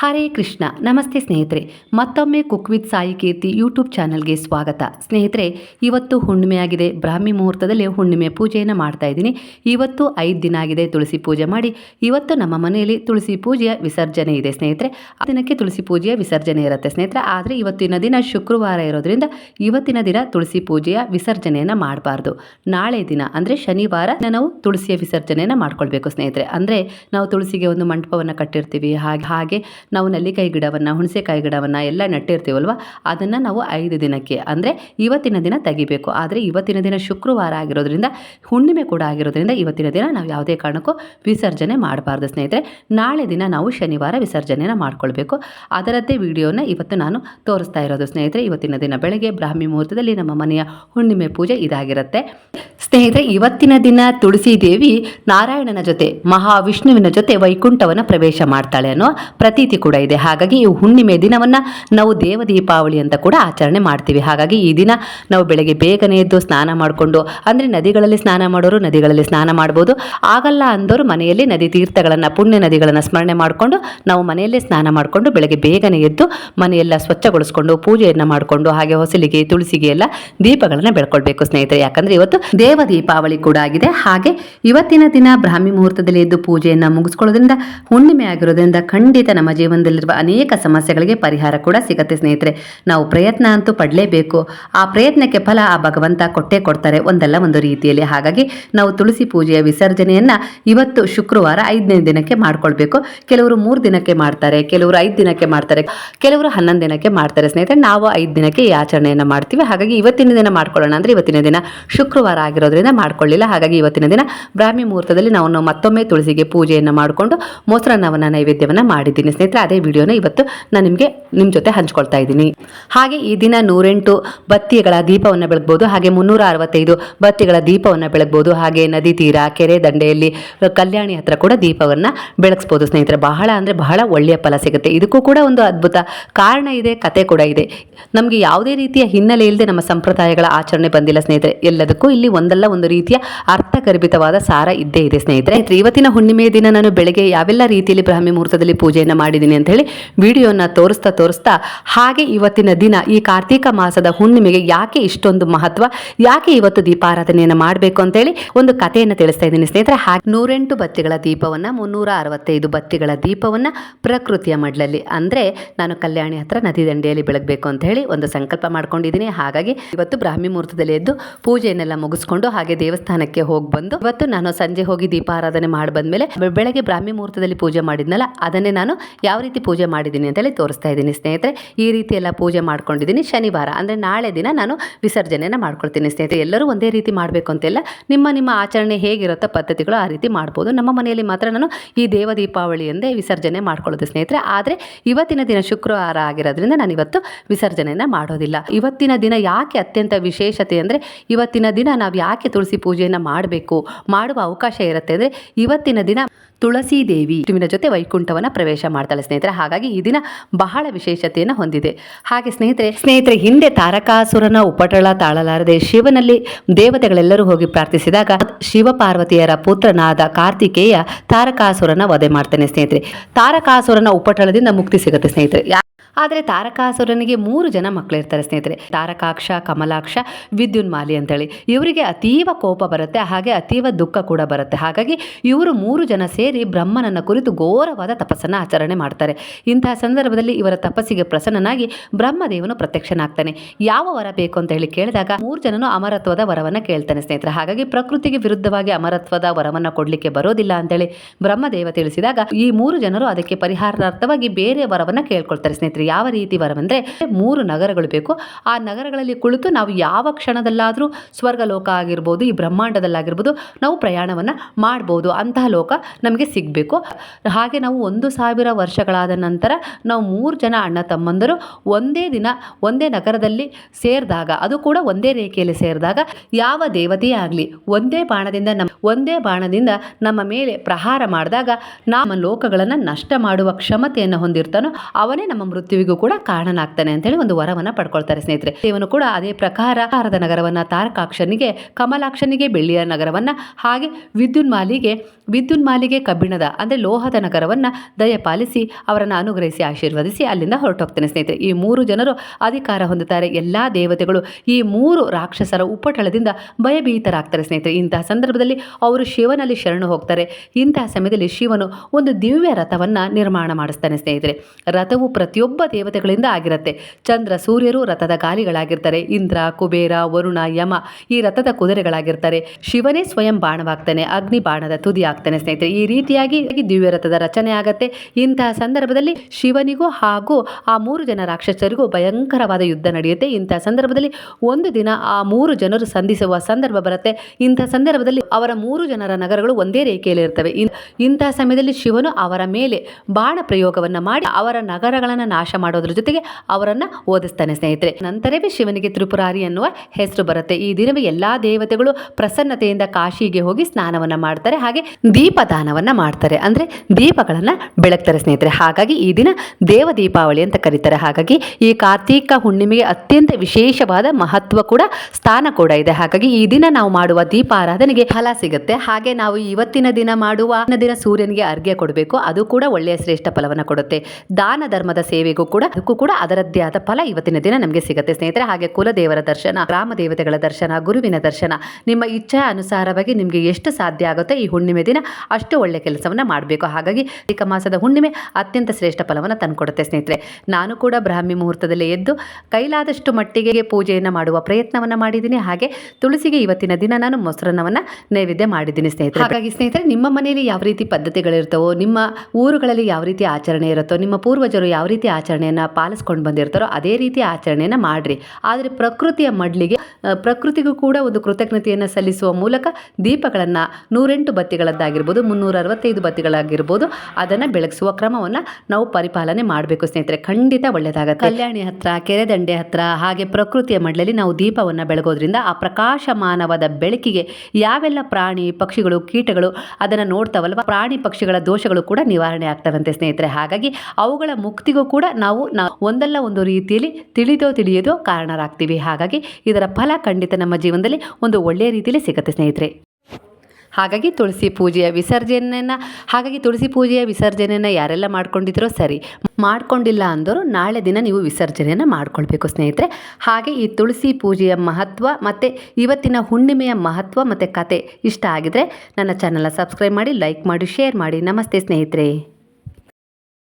ಹರೇ ಕೃಷ್ಣ. ನಮಸ್ತೆ ಸ್ನೇಹಿತರೆ. ಮತ್ತೊಮ್ಮೆ cook with Sai Keerthi YouTube ಚಾನಲ್ಗೆ ಸ್ವಾಗತ. ಸ್ನೇಹಿತರೆ, ಇವತ್ತು ಹುಣ್ಣಿಮೆ ಆಗಿದೆ ಬ್ರಾಹ್ಮಿ ಮುಹೂರ್ತದಲ್ಲಿ ಹುಣ್ಣಿಮೆ ಪೂಜೆಯನ್ನು ಮಾಡ್ತಾ ಇದ್ದೀನಿ. ಇವತ್ತು ಐದು ದಿನ ಆಗಿದೆ ತುಳಸಿ ಪೂಜೆ ಮಾಡಿ. ಇವತ್ತು ನಮ್ಮ ಮನೆಯಲ್ಲಿ ತುಳಸಿ ಪೂಜೆಯ ವಿಸರ್ಜನೆ ಇದೆ ಸ್ನೇಹಿತರೆ. ಆ ದಿನಕ್ಕೆ ತುಳಸಿ ಪೂಜೆಯ ವಿಸರ್ಜನೆ ಇರುತ್ತೆ ಸ್ನೇಹಿತರೆ. ಆದರೆ ಇವತ್ತಿನ ದಿನ ಶುಕ್ರವಾರ ಇರೋದ್ರಿಂದ ಇವತ್ತಿನ ದಿನ ತುಳಸಿ ಪೂಜೆಯ ವಿಸರ್ಜನೆಯನ್ನು ಮಾಡಬಾರ್ದು. ನಾಳೆ ದಿನ, ಅಂದರೆ ಶನಿವಾರ ನಾವು ತುಳಸಿಯ ವಿಸರ್ಜನೆಯನ್ನು ಮಾಡ್ಕೊಳ್ಬೇಕು ಸ್ನೇಹಿತರೆ. ಅಂದರೆ ನಾವು ತುಳಸಿಗೆ ಒಂದು ಮಂಟಪವನ್ನು ಕಟ್ಟಿರ್ತೀವಿ. ಹಾಗೆ ಹಾಗೆ ನಾವು ನೆಲ್ಲಿಕಾಯಿ ಗಿಡವನ್ನು, ಹುಣಸೆಕಾಯಿ ಗಿಡವನ್ನು ಎಲ್ಲ ನೆಟ್ಟಿರ್ತೀವಲ್ವ? ಅದನ್ನು ನಾವು ಐದು ದಿನಕ್ಕೆ, ಅಂದರೆ ಇವತ್ತಿನ ದಿನ ತೆಗಿಬೇಕು. ಆದರೆ ಇವತ್ತಿನ ದಿನ ಶುಕ್ರವಾರ ಆಗಿರೋದ್ರಿಂದ, ಹುಣ್ಣಿಮೆ ಕೂಡ ಆಗಿರೋದ್ರಿಂದ ಇವತ್ತಿನ ದಿನ ನಾವು ಯಾವುದೇ ಕಾರಣಕ್ಕೂ ವಿಸರ್ಜನೆ ಮಾಡಬಾರ್ದು ಸ್ನೇಹಿತರೆ. ನಾಳೆ ದಿನ ನಾವು ಶನಿವಾರ ವಿಸರ್ಜನೆಯನ್ನು ಮಾಡ್ಕೊಳ್ಬೇಕು. ಅದರದ್ದೇ ವಿಡಿಯೋನ ಇವತ್ತು ನಾನು ತೋರಿಸ್ತಾ ಇರೋದು ಸ್ನೇಹಿತರೆ. ಇವತ್ತಿನ ದಿನ ಬೆಳಗ್ಗೆ ಬ್ರಾಹ್ಮಿ ಮುಹೂರ್ತದಲ್ಲಿ ನಮ್ಮ ಮನೆಯ ಹುಣ್ಣಿಮೆ ಪೂಜೆ ಇದಾಗಿರುತ್ತೆ. ಸ್ನೇಹಿತರೆ, ಇವತ್ತಿನ ದಿನ ತುಳಸಿ ದೇವಿ ನಾರಾಯಣನ ಜೊತೆ, ಮಹಾವಿಷ್ಣುವಿನ ಜೊತೆ ವೈಕುಂಠವನ್ನು ಪ್ರವೇಶ ಮಾಡ್ತಾಳೆ ಅನ್ನೋ ಪ್ರತೀತಿ ಕೂಡ ಇದೆ. ಹಾಗಾಗಿ ಈ ಹುಣ್ಣಿಮೆ ದಿನವನ್ನು ನಾವು ದೇವ ದೀಪಾವಳಿ ಅಂತ ಕೂಡ ಆಚರಣೆ ಮಾಡ್ತೀವಿ. ಹಾಗಾಗಿ ಈ ದಿನ ನಾವು ಬೆಳಗ್ಗೆ ಬೇಗನೆ ಎದ್ದು ಸ್ನಾನ ಮಾಡಿಕೊಂಡು, ಅಂದರೆ ನದಿಗಳಲ್ಲಿ ಸ್ನಾನ ಮಾಡೋರು ನದಿಗಳಲ್ಲಿ ಸ್ನಾನ ಮಾಡ್ಬೋದು. ಆಗಲ್ಲ ಅಂದವರು ಮನೆಯಲ್ಲಿ ನದಿ ತೀರ್ಥಗಳನ್ನು, ಪುಣ್ಯ ನದಿಗಳನ್ನು ಸ್ಮರಣೆ ಮಾಡಿಕೊಂಡು ನಾವು ಮನೆಯಲ್ಲೇ ಸ್ನಾನ ಮಾಡಿಕೊಂಡು ಬೆಳಗ್ಗೆ ಬೇಗನೆ ಎದ್ದು ಮನೆಯೆಲ್ಲ ಸ್ವಚ್ಛಗೊಳಿಸ್ಕೊಂಡು ಪೂಜೆಯನ್ನು ಮಾಡಿಕೊಂಡು, ಹಾಗೆ ಹೊಸಲಿಗೆ, ತುಳಸಿಗೆ ಎಲ್ಲ ದೀಪಗಳನ್ನು ಬೆಳ್ಕೊಳ್ಬೇಕು ಸ್ನೇಹಿತರೆ. ಯಾಕಂದರೆ ಇವತ್ತು ದೇವ ದೀಪಾವಳಿ ಕೂಡ ಆಗಿದೆ. ಹಾಗೆ ಇವತ್ತಿನ ದಿನ ಬ್ರಾಹ್ಮಿ ಮುಹೂರ್ತದಲ್ಲಿ ಎದ್ದು ಪೂಜೆಯನ್ನು ಮುಗಿಸ್ಕೊಳ್ಳೋದ್ರಿಂದ, ಹುಣ್ಣಿಮೆ ಆಗಿರೋದ್ರಿಂದ ಖಂಡಿತ ನಮ್ಮ ಜೀವನದಲ್ಲಿರುವ ಅನೇಕ ಸಮಸ್ಯೆಗಳಿಗೆ ಪರಿಹಾರ ಕೂಡ ಸಿಗುತ್ತೆ ಸ್ನೇಹಿತರೆ. ನಾವು ಪ್ರಯತ್ನ ಅಂತೂ ಪಡಲೇಬೇಕು. ಆ ಪ್ರಯತ್ನಕ್ಕೆ ಫಲ ಆ ಭಗವಂತ ಕೊಟ್ಟೇ ಕೊಡ್ತಾರೆ ಒಂದಲ್ಲ ಒಂದು ರೀತಿಯಲ್ಲಿ. ಹಾಗಾಗಿ ನಾವು ತುಳಸಿ ಪೂಜೆಯ ವಿಸರ್ಜನೆಯನ್ನು ಇವತ್ತು ಶುಕ್ರವಾರ ಐದನೇ ದಿನಕ್ಕೆ ಮಾಡ್ಕೊಳ್ಬೇಕು. ಕೆಲವರು ಮೂರು ದಿನಕ್ಕೆ ಮಾಡ್ತಾರೆ, ಕೆಲವರು ಐದು ದಿನಕ್ಕೆ ಮಾಡ್ತಾರೆ, ಕೆಲವರು ಹನ್ನೊಂದು ದಿನಕ್ಕೆ ಮಾಡ್ತಾರೆ ಸ್ನೇಹಿತರೆ. ನಾವು ಐದು ದಿನಕ್ಕೆ ಈ ಆಚರಣೆಯನ್ನು ಮಾಡ್ತೀವಿ. ಹಾಗಾಗಿ ಇವತ್ತಿನ ದಿನ ಮಾಡ್ಕೊಳ್ಳೋಣ ಅಂದರೆ ಇವತ್ತಿನ ದಿನ ಶುಕ್ರವಾರ ಆಗಿರೋದ್ರಿಂದ ಮಾಡ್ಕೊಳ್ಳಿಲ್ಲ. ಹಾಗಾಗಿ ಇವತ್ತಿನ ದಿನ ಬ್ರಾಹ್ಮಿ ಮುಹೂರ್ತದಲ್ಲಿ ನಾವು ಮತ್ತೊಮ್ಮೆ ತುಳಸಿಗೆ ಪೂಜೆಯನ್ನು ಮಾಡಿಕೊಂಡು ಮೊಸರನ್ನವನ್ನು ನೈವೇದ್ಯವನ್ನು ಮಾಡಿದ್ದೀನಿ ಸ್ನೇಹಿತರೆ. ಅದೇ ವಿಡಿಯೋನ ಇವತ್ತು ನಾನು ನಿಮಗೆ ನಿಮ್ಮ ಜೊತೆ ಹಂಚ್ಕೊಳ್ತಾ ಇದ್ದೀನಿ. ಹಾಗೆ ಈ ದಿನ ನೂರೆಂಟು ಬತ್ತಿಗಳ ದೀಪವನ್ನು ಬೆಳಗ್ಬೋದು, ಹಾಗೆ ಮುನ್ನೂರ ಅರವತ್ತೈದು ಬತ್ತಿಗಳ ದೀಪವನ್ನು ಬೆಳಗ್ಬೋದು, ಹಾಗೆ ನದಿ ತೀರ, ಕೆರೆ ದಂಡೆಯಲ್ಲಿ ಕಲ್ಯಾಣಿ ಹತ್ರ ಕೂಡ ದೀಪವನ್ನು ಬೆಳಗಿಸ್ಬೋದು ಸ್ನೇಹಿತರೆ. ಬಹಳ ಅಂದರೆ ಬಹಳ ಒಳ್ಳೆಯ ಫಲ ಸಿಗುತ್ತೆ. ಇದಕ್ಕೂ ಕೂಡ ಒಂದು ಅದ್ಭುತ ಕಾರಣ ಇದೆ, ಕತೆ ಕೂಡ ಇದೆ. ನಮಗೆ ಯಾವುದೇ ರೀತಿಯ ಹಿನ್ನೆಲೆ ಇಲ್ಲದೆ ನಮ್ಮ ಸಂಪ್ರದಾಯಗಳ ಆಚರಣೆ ಬಂದಿಲ್ಲ ಸ್ನೇಹಿತರೆ. ಎಲ್ಲದಕ್ಕೂ ಇಲ್ಲಿ ಒಂದಲ್ಲ ಒಂದು ರೀತಿಯ ಅರ್ಥಗರ್ಭಿತವಾದ ಸಾರ ಇದ್ದೇ ಇದೆ ಸ್ನೇಹಿತರೆ, ಇವತ್ತಿನ ಹುಣ್ಣಿಮೆ ದಿನ ನಾನು ಬೆಳಗ್ಗೆ ಯಾವೆಲ್ಲ ರೀತಿಯಲ್ಲಿ ಬ್ರಾಹ್ಮಿ ಮುಹೂರ್ತದಲ್ಲಿ ಪೂಜೆಯನ್ನು ಮಾಡಿದ್ದೀನಿ ಅಂತ ಹೇಳಿ ವಿಡಿಯೋನ ತೋರಿಸ್ತಾ ತೋರಿಸ್ತಾ ಹಾಗೆ ಇವತ್ತಿನ ದಿನ ಈ ಕಾರ್ತಿಕ ಮಾಸದ ಹುಣ್ಣಿಮೆಗೆ ಯಾಕೆ ಇಷ್ಟೊಂದು ಮಹತ್ವ, ಯಾಕೆ ಇವತ್ತು ದೀಪಾರಾಧನೆಯನ್ನು ಮಾಡಬೇಕು ಅಂತೇಳಿ ಒಂದು ಕಥೆಯನ್ನು ತಿಳಿಸ್ತಾ ಇದ್ದೀನಿ ಸ್ನೇಹಿತರೆ. ಹಾಗೆ ನೂರೆಂಟು ಬತ್ತಿಗಳ ದೀಪವನ್ನು, ಮುನ್ನೂರ ಅರವತ್ತೈದು ಬತ್ತಿಗಳ ದೀಪವನ್ನು ಪ್ರಕೃತಿಯ ಮಡ್ಲಲ್ಲಿ, ಅಂದರೆ ನಾನು ಕಲ್ಯಾಣಿ ಹತ್ರ ನದಿ ದಂಡೆಯಲ್ಲಿ ಬೆಳಗಬೇಕು ಅಂತ ಹೇಳಿ ಒಂದು ಸಂಕಲ್ಪ ಮಾಡ್ಕೊಂಡಿದ್ದೀನಿ. ಹಾಗಾಗಿ ಇವತ್ತು ಬ್ರಾಹ್ಮಿ ಮುಹೂರ್ತದಲ್ಲಿ ಎದ್ದು ಪೂಜೆಯನ್ನೆಲ್ಲ ಮುಗಿಸ್ಕೊಂಡು ಹಾಗೆ ದೇವಸ್ಥಾನಕ್ಕೆ ಹೋಗಿ ಬಂದು, ಇವತ್ತು ನಾನು ಸಂಜೆ ಹೋಗಿ ದೀಪಾರಾಧನೆ ಮಾಡಿ ಬಂದಮೇಲೆ ಬೆಳಗ್ಗೆ ಬ್ರಾಹ್ಮಿ ಮುಹೂರ್ತದಲ್ಲಿ ಪೂಜೆ ಮಾಡಿದ್ನಲ್ಲ, ಅದನ್ನೇ ನಾನು ರೀತಿ ಪೂಜೆ ಮಾಡಿದ್ದೀನಿ ಅಂತೇಳಿ ತೋರಿಸ್ತಾ ಇದ್ದೀನಿ ಸ್ನೇಹಿತರೆ. ಈ ರೀತಿ ಎಲ್ಲ ಪೂಜೆ ಮಾಡ್ಕೊಂಡಿದ್ದೀನಿ ಶನಿವಾರ. ಅಂದರೆ ನಾಳೆ ದಿನ ನಾನು ವಿಸರ್ಜನೆಯನ್ನು ಮಾಡ್ಕೊಳ್ತೀನಿ ಸ್ನೇಹಿತರೆ. ಎಲ್ಲರೂ ಒಂದೇ ರೀತಿ ಮಾಡಬೇಕು ಅಂತೆಲ್ಲ ನಿಮ್ಮ ನಿಮ್ಮ ಆಚರಣೆ ಹೇಗಿರುತ್ತೋ ಪದ್ಧತಿಗಳು ಆ ರೀತಿ ಮಾಡ್ಬೋದು. ನಮ್ಮ ಮನೆಯಲ್ಲಿ ಮಾತ್ರ ನಾನು ಈ ದೇವ ದೀಪಾವಳಿ ಎಂದೇ ವಿಸರ್ಜನೆ ಮಾಡ್ಕೊಳ್ಳೋದು ಸ್ನೇಹಿತರೆ. ಆದರೆ ಇವತ್ತಿನ ದಿನ ಶುಕ್ರವಾರ ಆಗಿರೋದ್ರಿಂದ ನಾನು ಇವತ್ತು ವಿಸರ್ಜನೆಯನ್ನು ಮಾಡೋದಿಲ್ಲ. ಇವತ್ತಿನ ದಿನ ಯಾಕೆ ಅತ್ಯಂತ ವಿಶೇಷತೆ ಅಂದರೆ ಇವತ್ತಿನ ದಿನ ನಾವು ಯಾಕೆ ತುಳಸಿ ಪೂಜೆಯನ್ನು ಮಾಡಬೇಕು? ಮಾಡುವ ಅವಕಾಶ ಇರುತ್ತೆ ಅಂದರೆ ಇವತ್ತಿನ ದಿನ ತುಳಸಿ ದೇವಿ ವಿಷ್ಣುವಿನ ಜೊತೆ ವೈಕುಂಠವನ್ನು ಪ್ರವೇಶ ಮಾಡ್ತಾಳೆ ಸ್ನೇಹಿತರೆ. ಹಾಗಾಗಿ ಈ ದಿನ ಬಹಳ ವಿಶೇಷತೆಯನ್ನು ಹೊಂದಿದೆ. ಹಾಗೆ ಸ್ನೇಹಿತರೆ ಸ್ನೇಹಿತರೆ, ಹಿಂದೆ ತಾರಕಾಸುರನ ಉಪಟಳ ತಾಳಲಾರದೆ ಶಿವನಲ್ಲಿ ದೇವತೆಗಳೆಲ್ಲರೂ ಹೋಗಿ ಪ್ರಾರ್ಥಿಸಿದಾಗ ಶಿವ ಪಾರ್ವತಿಯರ ಪುತ್ರನಾದ ಕಾರ್ತಿಕೇಯ ತಾರಕಾಸುರನ ವಧೆ ಮಾಡ್ತಾನೆ ಸ್ನೇಹಿತರೆ. ತಾರಕಾಸುರನ ಉಪಟಳದಿಂದ ಮುಕ್ತಿ ಸಿಗುತ್ತೆ ಸ್ನೇಹಿತರೆ. ಆದರೆ ತಾರಕಾಸುರನಿಗೆ ಮೂರು ಜನ ಮಕ್ಕಳಿರ್ತಾರೆ ಸ್ನೇಹಿತರೆ. ತಾರಕಾಕ್ಷ, ಕಮಲಾಕ್ಷ ವಿದ್ಯುನ್ಮಾಲಿ ಅಂತೇಳಿ. ಇವರಿಗೆ ಅತೀವ ಕೋಪ ಬರುತ್ತೆ, ಹಾಗೆ ಅತೀವ ದುಃಖ ಕೂಡ ಬರುತ್ತೆ. ಹಾಗಾಗಿ ಇವರು ಮೂರು ಜನ ಸೇರಿ ಬ್ರಹ್ಮನನ್ನ ಕುರಿತು ಘೋರವಾದ ತಪಸ್ಸನ್ನು ಆಚರಣೆ ಮಾಡ್ತಾರೆ. ಇಂತಹ ಸಂದರ್ಭದಲ್ಲಿ ಇವರ ತಪಸ್ಸಿಗೆ ಪ್ರಸನ್ನನಾಗಿ ಬ್ರಹ್ಮದೇವನು ಪ್ರತ್ಯಕ್ಷನಾಗ್ತಾನೆ. ಯಾವ ವರ ಬೇಕು ಅಂತ ಹೇಳಿ ಕೇಳಿದಾಗ ಮೂರು ಜನನು ಅಮರತ್ವದ ವರವನ್ನು ಕೇಳ್ತಾನೆ ಸ್ನೇಹಿತರೆ. ಹಾಗಾಗಿ ಪ್ರಕೃತಿಗೆ ವಿರುದ್ಧವಾಗಿ ಅಮರತ್ವದ ವರವನ್ನು ಕೊಡಲಿಕ್ಕೆ ಬರೋದಿಲ್ಲ ಅಂತೇಳಿ ಬ್ರಹ್ಮದೇವ ತಿಳಿಸಿದಾಗ ಈ ಮೂರು ಜನರು ಅದಕ್ಕೆ ಪರಿಹಾರಾರ್ಥವಾಗಿ ಬೇರೆ ವರವನ್ನು ಕೇಳ್ಕೊಳ್ತಾರೆ ಸ್ನೇಹಿತರೆ. ಯಾವ ರೀತಿ ವರವಂದರೆ ಮೂರು ನಗರಗಳು ಬೇಕು. ಆ ನಗರಗಳಲ್ಲಿ ಕುಳಿತು ನಾವು ಯಾವ ಕ್ಷಣದಲ್ಲಾದರೂ ಸ್ವರ್ಗ ಲೋಕ ಆಗಿರ್ಬೋದು, ಈ ಬ್ರಹ್ಮಾಂಡದಲ್ಲಾಗಿರ್ಬೋದು ನಾವು ಪ್ರಯಾಣವನ್ನು ಮಾಡ್ಬೋದು. ಅಂತಹ ಲೋಕ ನಮಗೆ ಸಿಗಬೇಕು. ಹಾಗೆ ನಾವು ಒಂದು ಸಾವಿರ ವರ್ಷಗಳಾದ ನಂತರ ನಾವು ಮೂರು ಜನ ಅಣ್ಣ ತಮ್ಮಂದರು ಒಂದೇ ದಿನ ಒಂದೇ ನಗರದಲ್ಲಿ ಸೇರಿದಾಗ, ಅದು ಕೂಡ ಒಂದೇ ರೇಖೆಯಲ್ಲಿ ಸೇರಿದಾಗ ಯಾವ ದೇವತೆಯೇ ಆಗಲಿ, ಒಂದೇ ಬಾಣದಿಂದ ನಮ್ಮ ಒಂದೇ ಬಾಣದಿಂದ ನಮ್ಮ ಮೇಲೆ ಪ್ರಹಾರ ಮಾಡಿದಾಗ ನಮ್ಮ ಲೋಕಗಳನ್ನು ನಷ್ಟ ಮಾಡುವ ಕ್ಷಮತೆಯನ್ನು ಹೊಂದಿರ್ತಾನೋ ಅವನೇ ನಮ್ಮ ಮೃತ್ಯುವಿಗೂ ಕೂಡ ಕಾರಣನಾಗ್ತಾನೆ ಅಂತೇಳಿ ಒಂದು ವರವನ್ನು ಪಡ್ಕೊಳ್ತಾರೆ ಸ್ನೇಹಿತರೆ. ಇವನು ಕೂಡ ಅದೇ ಪ್ರಕಾರ ನಗರವನ್ನು ತಾರಕಾಕ್ಷನಿಗೆ, ಕಮಲಾಕ್ಷನಿಗೆ, ಬೆಳ್ಳಿಯ ನಗರವನ್ನು ಹಾಗೆ ವಿದ್ಯುನ್ಮಾಲಿಗೆ ವಿದ್ಯುನ್ಮಾಲಿಗೆ ಕಬ್ಬಿಣದ, ಅಂದರೆ ಲೋಹದ ನಗರವನ್ನು ದಯಪಾಲಿಸಿ, ಅವರನ್ನು ಅನುಗ್ರಹಿಸಿ, ಆಶೀರ್ವದಿಸಿ ಅಲ್ಲಿಂದ ಹೊರಟೋಗ್ತಾನೆ ಸ್ನೇಹಿತರೆ. ಈ ಮೂರು ಜನರು ಅಧಿಕಾರ ಹೊಂದುತ್ತಾರೆ. ಎಲ್ಲ ದೇವತೆಗಳು ಈ ಮೂರು ರಾಕ್ಷಸರ ಉಪಟಳದಿಂದ ಭಯಭೀತರಾಗ್ತಾರೆ ಸ್ನೇಹಿತರೆ. ಇಂತಹ ಸಂದರ್ಭದಲ್ಲಿ ಅವರು ಶಿವನಲ್ಲಿ ಶರಣು ಹೋಗ್ತಾರೆ. ಇಂತಹ ಸಮಯದಲ್ಲಿ ಶಿವನು ಒಂದು ದಿವ್ಯ ರಥವನ್ನು ನಿರ್ಮಾಣ ಮಾಡಿಸ್ತಾನೆ ಸ್ನೇಹಿತರೆ. ರಥವು ಪ್ರತಿಯೊಬ್ಬ ದೇವತೆಗಳಿಂದ ಆಗಿರುತ್ತೆ. ಚಂದ್ರ, ಸೂರ್ಯರು ರಥದ ಗಾಲಿಗಳಾಗಿರ್ತಾರೆ. ಇಂದ್ರ, ಕುಬೇರ, ವರುಣ, ಯಮ ಈ ರಥದ ಕುದುರೆಗಳಾಗಿರ್ತಾರೆ. ಶಿವನೇ ಸ್ವಯಂ ಬಾಣವಾಗ್ತಾನೆ. ಅಗ್ನಿ ಬಾಣದ ತುದಿ ಆಗ್ತಾನೆ ಸ್ನೇಹಿತರೆ. ಈ ರೀತಿಯಾಗಿ ದಿವ್ಯ ರಥದ ರಚನೆ ಆಗತ್ತೆ. ಇಂತಹ ಸಂದರ್ಭದಲ್ಲಿ ಶಿವನಿಗೂ ಹಾಗೂ ಆ ಮೂರು ಜನ ರಾಕ್ಷಸರಿಗೂ ಭಯಂಕರವಾದ ಯುದ್ಧ ನಡೆಯುತ್ತೆ. ಇಂತಹ ಸಂದರ್ಭದಲ್ಲಿ ಒಂದು ದಿನ ಆ ಮೂರು ಜನರು ಸಂಧಿಸುವ ಸಂದರ್ಭ ಬರುತ್ತೆ. ಇಂತಹ ಸಂದರ್ಭದಲ್ಲಿ ಅವರ ಮೂರು ಜನರ ನಗರಗಳು ಒಂದೇ ರೇಖೆಯಲ್ಲಿ ಇರ್ತವೆ. ಇಂತಹ ಸಮಯದಲ್ಲಿ ಶಿವನು ಅವರ ಮೇಲೆ ಬಾಣ ಪ್ರಯೋಗವನ್ನು ಮಾಡಿ ಅವರ ನಗರಗಳನ್ನು ನಾಶ ಮಾಡೋದ್ರ ಜೊತೆಗೆ ಅವರನ್ನು ಓದಿಸ್ತಾನೆ ಸ್ನೇಹಿತರೆ. ನಂತರವೇ ಶಿವನಿಗೆ ತ್ರಿಪುರಾರಿ ಎನ್ನುವ ಹೆಸರು ಬರುತ್ತೆ. ಈ ದಿನವೇ ಎಲ್ಲಾ ದೇವತೆಗಳು ಪ್ರಸನ್ನತೆಯಿಂದ ಕಾಶಿಗೆ ಹೋಗಿ ಸ್ನಾನವನ್ನ ಮಾಡ್ತಾರೆ. ಹಾಗೆ ದೀಪದಾನವನ್ನ ಮಾಡ್ತಾರೆ. ಅಂದರೆ ದೀಪಗಳನ್ನು ಬೆಳಗ್ತಾರೆ ಸ್ನೇಹಿತರೆ. ಹಾಗಾಗಿ ಈ ದಿನ ದೇವ ದೀಪಾವಳಿ ಅಂತ ಕರೀತಾರೆ. ಹಾಗಾಗಿ ಈ ಕಾರ್ತೀಕ ಹುಣ್ಣಿಮೆಗೆ ಅತ್ಯಂತ ವಿಶೇಷವಾದ ಮಹತ್ವ ಕೂಡ ಸ್ಥಾನ ಕೂಡ ಇದೆ. ಹಾಗಾಗಿ ಈ ದಿನ ನಾವು ಮಾಡುವ ದೀಪಾರಾಧನೆಗೆ ಫಲ ಸಿಗುತ್ತೆ. ಹಾಗೆ ನಾವು ಇವತ್ತಿನ ದಿನ ಮಾಡುವ ದಿನ ಸೂರ್ಯನಿಗೆ ಅರ್ಘ್ಯ ಕೊಡಬೇಕು. ಅದು ಕೂಡ ಒಳ್ಳೆಯ ಶ್ರೇಷ್ಠ ಫಲವನ್ನು ಕೊಡುತ್ತೆ. ದಾನ ಧರ್ಮದ ಸೇವೆಗೂ ಕೂಡ, ಅದಕ್ಕೂ ಕೂಡ ಅದರದ್ದೇ ಆದ ಫಲ ಇವತ್ತಿನ ದಿನ ನಮಗೆ ಸಿಗುತ್ತೆ ಸ್ನೇಹಿತರೆ. ಹಾಗೆ ಕುಲದೇವರ ದರ್ಶನ, ಗ್ರಾಮ ದೇವತೆಗಳ ದರ್ಶನ, ಗುರುವಿನ ದರ್ಶನ, ನಿಮ್ಮ ಇಚ್ಛೆ ಅನುಸಾರವಾಗಿ ನಿಮಗೆ ಎಷ್ಟು ಸಾಧ್ಯ ಆಗುತ್ತೆ ಈ ಹುಣ್ಣಿಮೆ ದಿನ? ಅಷ್ಟು ಒಳ್ಳೆ ಕೆಲಸವನ್ನು ಮಾಡಬೇಕು. ಹಾಗಾಗಿ ಏಕ ಮಾಸದ ಹುಣ್ಣಿಮೆ ಅತ್ಯಂತ ಶ್ರೇಷ್ಠ ಫಲವನ್ನು ತಂದುಕೊಡುತ್ತೆ ಸ್ನೇಹಿತರೆ. ನಾನು ಕೂಡ ಬ್ರಾಹ್ಮಿ ಮುಹೂರ್ತದಲ್ಲಿ ಎದ್ದು ಕೈಲಾದಷ್ಟು ಮಟ್ಟಿಗೆ ಪೂಜೆಯನ್ನು ಮಾಡುವ ಪ್ರಯತ್ನವನ್ನು ಮಾಡಿದ್ದೀನಿ. ಹಾಗೆ ತುಳಸಿಗೆ ಇವತ್ತಿನ ದಿನ ನಾನು ಮೊಸರನ್ನವನ್ನು ನೈವೇದ್ಯ ಮಾಡಿದ್ದೀನಿ ಸ್ನೇಹಿತರೆ. ಹಾಗಾಗಿ ಸ್ನೇಹಿತರೆ, ನಿಮ್ಮ ಮನೆಯಲ್ಲಿ ಯಾವ ರೀತಿ ಪದ್ಧತಿಗಳಿರ್ತವೋ, ನಿಮ್ಮ ಊರುಗಳಲ್ಲಿ ಯಾವ ರೀತಿ ಆಚರಣೆ ಇರುತ್ತೋ, ನಿಮ್ಮ ಪೂರ್ವಜರು ಯಾವ ರೀತಿ ಆಚರಣೆಯನ್ನು ಪಾಲಿಸ್ಕೊಂಡು ಬಂದಿರ್ತಾರೋ ಅದೇ ರೀತಿ ಆಚರಣೆಯನ್ನು ಮಾಡ್ರಿ. ಆದರೆ ಪ್ರಕೃತಿಯ ಮಡ್ಲಿಗೆ ಪ್ರಕೃತಿಗೂ ಕೂಡ ಒಂದು ಕೃತಜ್ಞತೆಯನ್ನು ಸಲ್ಲಿಸುವ ಮೂಲಕ ದೀಪಗಳನ್ನು ನೂರೆಂಟು ಬತ್ತಿಗಳದ್ದಾಗಿರ್ಬೋದು ಮುನ್ನೂರ ಅರವತ್ತೈದು ಬತ್ತಿಗಳಾಗಿರ್ಬೋದು, ಅದನ್ನು ಬೆಳಗಿಸುವ ಕ್ರಮವನ್ನು ನಾವು ಪರಿಪಾಲನೆ ಮಾಡಬೇಕು ಸ್ನೇಹಿತರೆ. ಖಂಡಿತ ಒಳ್ಳೆಯದಾಗುತ್ತೆ ಕಲ್ಯಾಣಿ ಹತ್ರ ಕೆರೆದಂಡೆ ಹತ್ರ, ಹಾಗೆ ಪ್ರಕೃತಿಯ ಮಡಲಲ್ಲಿ ನಾವು ದೀಪವನ್ನು ಬೆಳಗೋದ್ರಿಂದ ಆ ಪ್ರಕಾಶಮಾನವಾದ ಬೆಳಕಿಗೆ ಯಾವೆಲ್ಲ ಪ್ರಾಣಿ, ಪಕ್ಷಿಗಳು, ಕೀಟಗಳು ಅದನ್ನು ನೋಡ್ತಾವಲ್ವ, ಪ್ರಾಣಿ ಪಕ್ಷಿಗಳ ದೋಷಗಳು ಕೂಡ ನಿವಾರಣೆ ಆಗ್ತವಂತೆ ಸ್ನೇಹಿತರೆ. ಹಾಗಾಗಿ ಅವುಗಳ ಮುಕ್ತಿಗೂ ಕೂಡ ನಾವು ಒಂದಲ್ಲ ಒಂದು ರೀತಿಯಲ್ಲಿ ತಿಳಿದೋ ತಿಳಿಯೋದೋ ಕಾರಣರಾಗ್ತೀವಿ. ಹಾಗಾಗಿ ಇದರ ಫಲ ಖಂಡಿತ ನಮ್ಮ ಜೀವನದಲ್ಲಿ ಒಂದು ಒಳ್ಳೆಯ ರೀತಿಯಲ್ಲಿ ಸಿಗುತ್ತೆ ಸ್ನೇಹಿತರೆ. ಹಾಗಾಗಿ ತುಳಸಿ ಪೂಜೆಯ ವಿಸರ್ಜನೆಯನ್ನು ಹಾಗಾಗಿ ತುಳಸಿ ಪೂಜೆಯ ವಿಸರ್ಜನೆಯನ್ನು ಯಾರೆಲ್ಲ ಮಾಡ್ಕೊಂಡಿದ್ರೋ ಸರಿ. ಮಾಡ್ಕೊಂಡಿಲ್ಲ ಅಂದರು ನಾಳೆ ದಿನ ನೀವು ವಿಸರ್ಜನೆಯನ್ನು ಮಾಡ್ಕೊಳ್ಬೇಕು ಸ್ನೇಹಿತರೆ. ಹಾಗೆ ಈ ತುಳಸಿ ಪೂಜೆಯ ಮಹತ್ವ ಮತ್ತು ಇವತ್ತಿನ ಹುಣ್ಣಿಮೆಯ ಮಹತ್ವ ಮತ್ತು ಕತೆ ಇಷ್ಟ ಆಗಿದ್ರೆ ನನ್ನ ಚಾನಲ್ನ ಸಬ್ಸ್ಕ್ರೈಬ್ ಮಾಡಿ ಲೈಕ್ ಮಾಡಿ ಶೇರ್ ಮಾಡಿ. ನಮಸ್ತೆ ಸ್ನೇಹಿತರೆ.